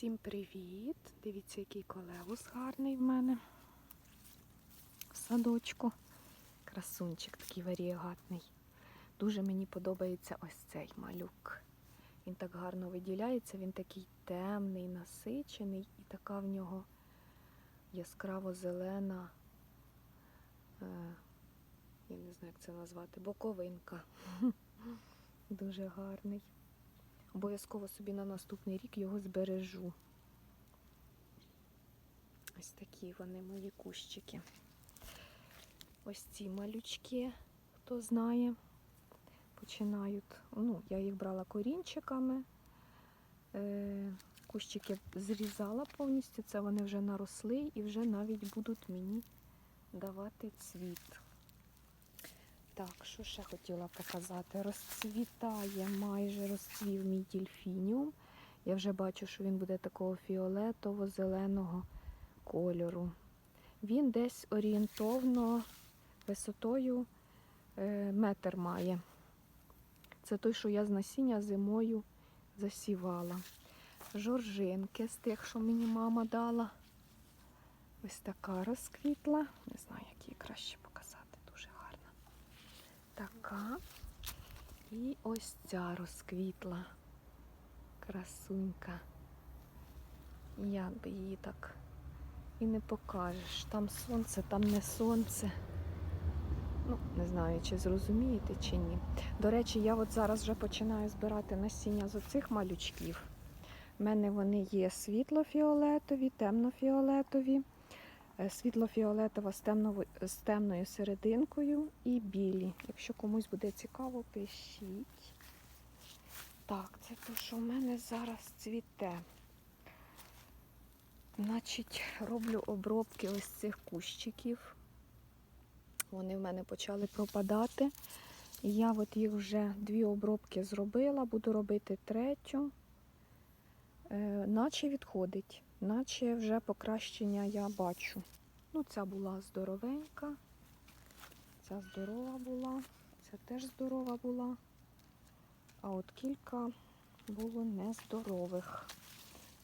Всім привіт! Дивіться, який колеус гарний в мене в садочку. Красунчик такий варієгатний. Дуже мені подобається ось цей малюк. Він так гарно виділяється, він такий темний, насичений і така в нього яскраво зелена, е, я не знаю, як це назвати, боковинка. Дуже гарний. Обов'язково собі на наступний рік його збережу. Ось такі вони мої кущики. Ось ці малючки, хто знає, починають. Ну, я їх брала корінчиками. Е, кущики зрізала повністю, це вони вже наросли і вже навіть будуть мені давати цвіт. Так, що ще хотіла показати? Розцвітає, майже розцвів мій дільфініум. Я вже бачу, що він буде такого фіолетово-зеленого кольору. Він десь орієнтовно висотою е, метр має. Це той, що я з насіння зимою засівала. Жоржинки з тих, що мені мама дала. Ось така розквітла. Не знаю, як її краще. Така. І ось ця розквітла. Красунька. Як би її так і не покажеш. Там сонце, там не сонце. Ну, не знаю, чи зрозумієте, чи ні. До речі, я от зараз вже починаю збирати насіння з оцих малючків. У мене вони є світло-фіолетові, темно-фіолетові, світло-фіолетова з, темно, з темною серединкою і білі. Якщо комусь буде цікаво, пишіть. Так, це те, що в мене зараз цвіте. Значить, роблю обробки ось цих кущиків. Вони в мене почали пропадати. Я от їх вже дві обробки зробила, буду робити третю. Е, наче відходить, наче вже покращення я бачу. Ну, ця була здоровенька, ця здорова була, ця теж здорова була. А от кілька було нездорових.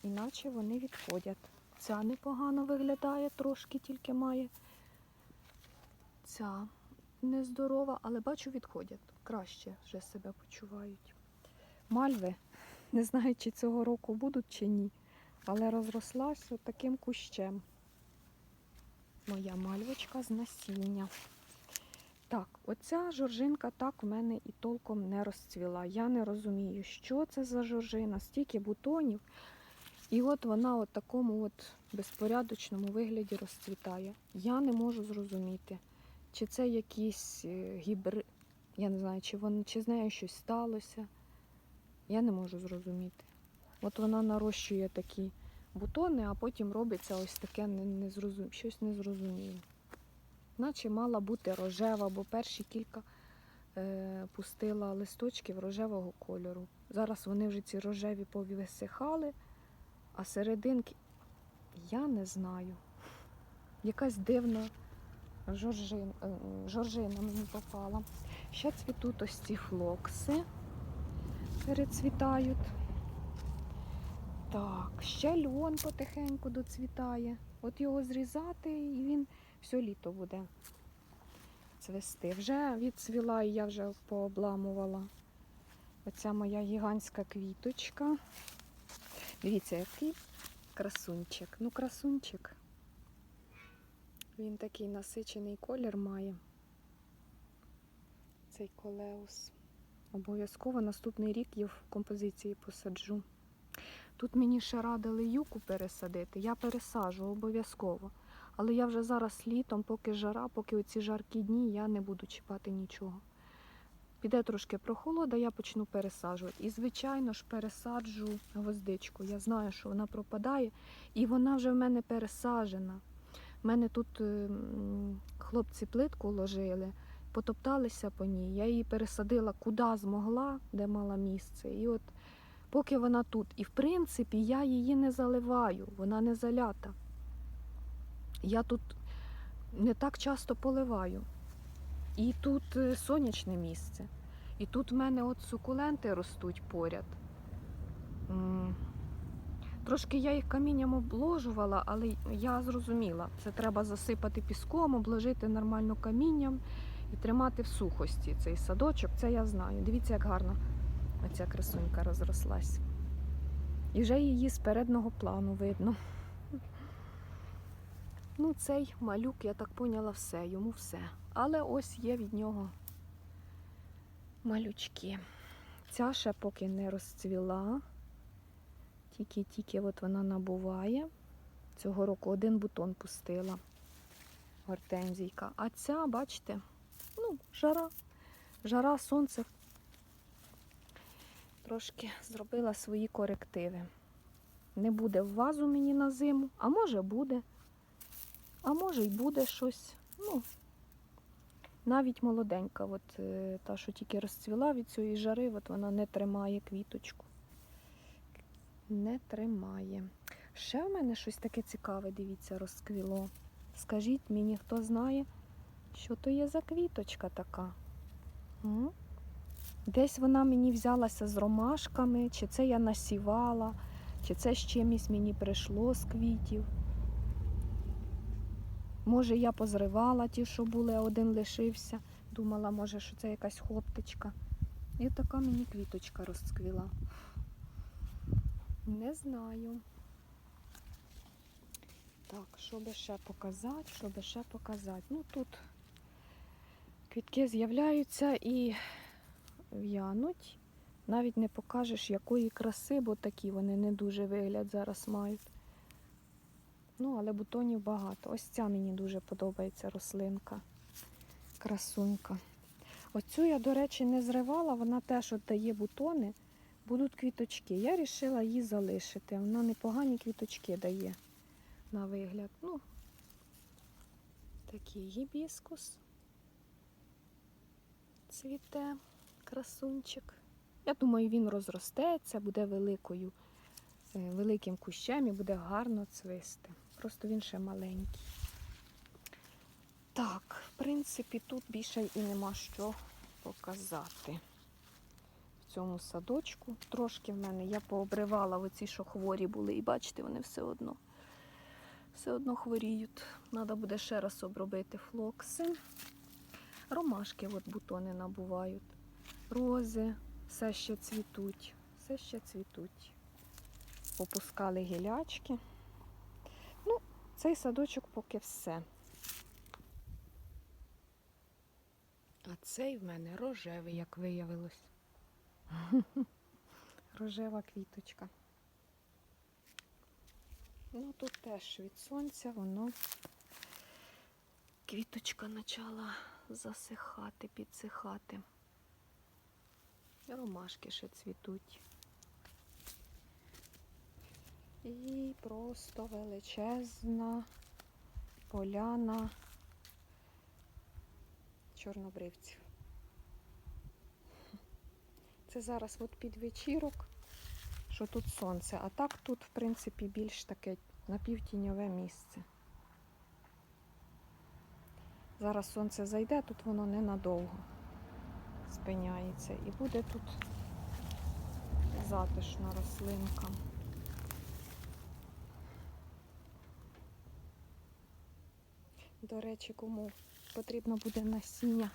Іначе вони відходять. Ця непогано виглядає, трошки тільки має. Ця нездорова, але бачу, відходять. Краще вже себе почувають. Мальви, не знаю, чи цього року будуть, чи ні, але розрослась от таким кущем. Моя мальвочка з насіння. Так, оця жоржинка так в мене і толком не розцвіла. Я не розумію, що це за жоржина, стільки бутонів. І от вона от такому от безпорядочному вигляді розцвітає. Я не можу зрозуміти, чи це якийсь е, гібрид. Я не знаю, чи вон, чи з нею щось сталося. Я не можу зрозуміти. От вона нарощує такі бутони, а потім робиться ось таке не, не щось незрозуміле. Наче мала бути рожева, бо перші кілька е, пустила листочків рожевого кольору. Зараз вони вже ці рожеві повисихали, а серединки я не знаю. Якась дивна жоржин, е, жоржина мені попала. Ще цвітуть ось ці флокси, перецвітають. Так, ще льон потихеньку доцвітає. От його зрізати і він все літо буде цвести. Вже відцвіла і я вже пообламувала. Оця моя гігантська квіточка. Дивіться, який красунчик. Ну, красунчик. Він такий насичений колір має. Цей колеус. Обов'язково наступний рік їх в композиції посаджу. Тут мені ще радили юку пересадити. Я пересаджу обов'язково. Але я вже зараз літом, поки жара, поки оці жаркі дні, я не буду чіпати нічого. Піде трошки прохолода, я почну пересаджувати. І, звичайно ж, пересаджу гвоздичку. Я знаю, що вона пропадає, і вона вже в мене пересаджена. У мене тут ем, хлопці плитку ложили, потопталися по ній. Я її пересадила куди змогла, де мала місце. І от поки вона тут. І в принципі я її не заливаю, вона не залята. Я тут не так часто поливаю. І тут е, сонячне місце. І тут в мене от сукуленти ростуть поряд. Трошки я їх камінням обложувала, але я зрозуміла, це треба засипати піском, обложити нормально камінням і тримати в сухості цей садочок. Це я знаю. Дивіться, як гарно оця красунька розрослась. І вже її з переднього плану видно. Ну, цей малюк, я так поняла, все, йому все. Але ось є від нього малючки. Ця ще поки не розцвіла. Тільки-тільки от вона набуває. Цього року один бутон пустила гортензійка. А ця, бачите, ну, жара. Жара, сонце. Трошки зробила свої корективи. Не буде в вазу мені на зиму, а може буде. А може й буде щось. Ну, навіть молоденька, от е, та, що тільки розцвіла від цієї жари, от вона не тримає квіточку. Не тримає. Ще в мене щось таке цікаве, дивіться, розквіло. Скажіть мені, хто знає, що то є за квіточка така? М? Десь вона мені взялася з ромашками, чи це я насівала, чи це з чимось мені прийшло з квітів. Може, я позривала ті, що були, один лишився. Думала, може, що це якась хоптичка. І така мені квіточка розцвіла. Не знаю. Так, що би ще показати, що би ще показати. Ну тут квітки з'являються і в'януть. Навіть не покажеш, якої краси, бо такі вони не дуже вигляд зараз мають. Ну, але бутонів багато. Ось ця мені дуже подобається рослинка. Красунька. Оцю я, до речі, не зривала, вона теж дає бутони, будуть квіточки. Я вирішила її залишити. Вона непогані квіточки дає на вигляд. Ну, такий гібіскус. Цвіте, красунчик. Я думаю, він розростеться, буде великою, е, великим кущем і буде гарно цвисти. Просто він ще маленький. Так, в принципі, тут більше і нема що показати. В цьому садочку. Трошки в мене я пообривала оці, що хворі були, і бачите, вони все одно все одно хворіють. Треба буде ще раз обробити флокси. Ромашки от бутони набувають. Рози все ще цвітуть. Все ще цвітуть. Попускали гілячки. Ну, цей садочок поки все. А цей в мене рожевий, як виявилось. Рожева квіточка. Ну, тут теж від сонця воно квіточка почала засихати, підсихати. Ромашки ще цвітуть. І просто величезна поляна чорнобривців. Це зараз от під вечірок, що тут сонце, а так тут, в принципі, більш таке напівтіньове місце. Зараз сонце зайде, тут воно ненадовго спиняється і буде тут затишна рослинка. До речі, кому потрібно буде насіння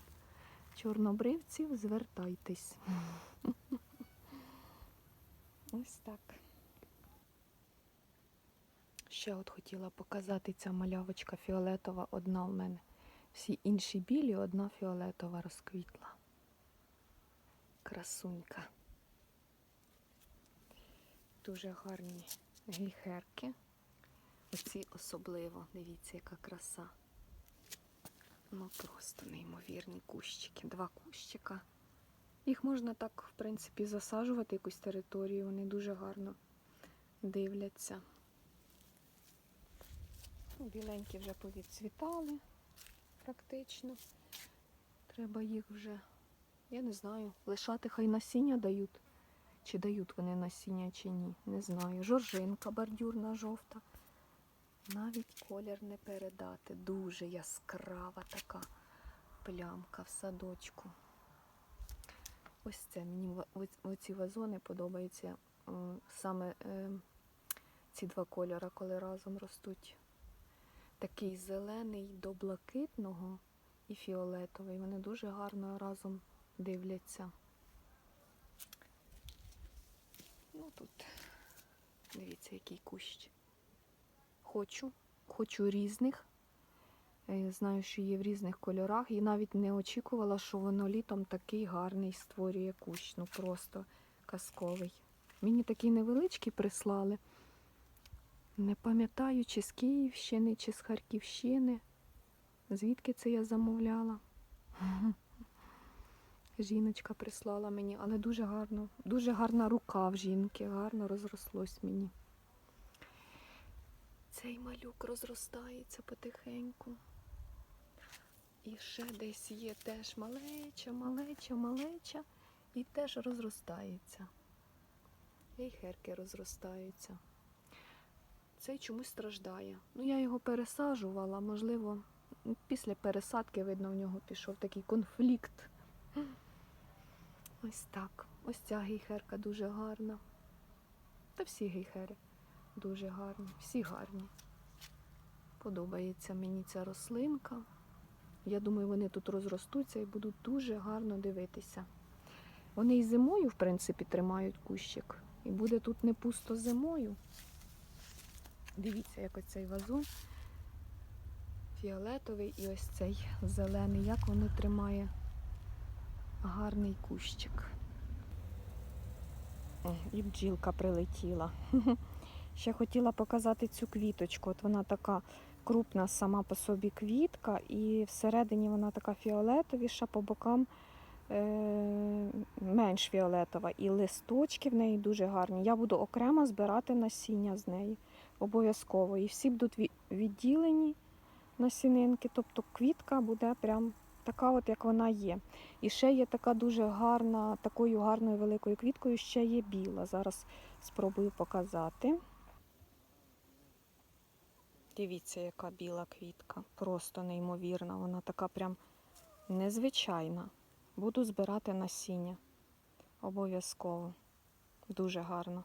чорнобривців, звертайтесь. Ось так. Ще от хотіла показати ця малявочка фіолетова, одна в мене. Всі інші білі, одна фіолетова розквітла. Красунька. Дуже гарні гейхерки. Оці особливо, дивіться, яка краса. Ну просто неймовірні кущики. Два кущика. Їх можна так, в принципі, засаджувати якусь територію, вони дуже гарно дивляться. Ну, Біленькі вже повідцвітали практично. Треба їх вже, я не знаю, лишати хай насіння дають. Чи дають вони насіння, чи ні. Не знаю. Жоржинка бордюрна жовта. Навіть колір не передати. Дуже яскрава така плямка в садочку. Ось це мені оці вазони подобаються. Саме е, ці два кольори, коли разом ростуть. Такий зелений до блакитного і фіолетовий. Вони дуже гарно разом дивляться. Ну тут, дивіться, який кущ. Хочу, хочу різних. Е, Знаю, що є в різних кольорах. І навіть не очікувала, що воно літом такий гарний створює кущ. Ну просто казковий. Мені такий невеличкий прислали. Не пам'ятаю, чи з Київщини, чи з Харківщини. Звідки це я замовляла? Жіночка прислала мені, але дуже гарно, дуже гарна рука в жінки, гарно розрослось мені. Цей малюк розростається потихеньку. І ще десь є теж малеча, малеча, малеча, і теж розростається. Гейхерки розростаються. Цей чомусь страждає. Ну, я його пересаджувала, можливо, після пересадки, видно, в нього пішов такий конфлікт. Ось так. Ось ця гейхерка дуже гарна. Та всі гейхери дуже гарні, всі гарні. Подобається мені ця рослинка. Я думаю, вони тут розростуться і будуть дуже гарно дивитися. Вони і зимою, в принципі, тримають кущик. І буде тут не пусто зимою. Дивіться, як оцей вазон фіолетовий і ось цей зелений, як воно тримає гарний кущик. О, і бджілка прилетіла. Ще хотіла показати цю квіточку. От вона така крупна сама по собі квітка, і всередині вона така фіолетовіша, по бокам е- менш фіолетова. І листочки в неї дуже гарні. Я буду окремо збирати насіння з неї обов'язково. І всі будуть відділені насінинки. Тобто квітка буде прям така, от як вона є. І ще є така дуже гарна, такою гарною великою квіткою, ще є біла. Зараз спробую показати. Дивіться, яка біла квітка. Просто неймовірна. Вона така прям незвичайна. Буду збирати насіння. Обов'язково. Дуже гарно.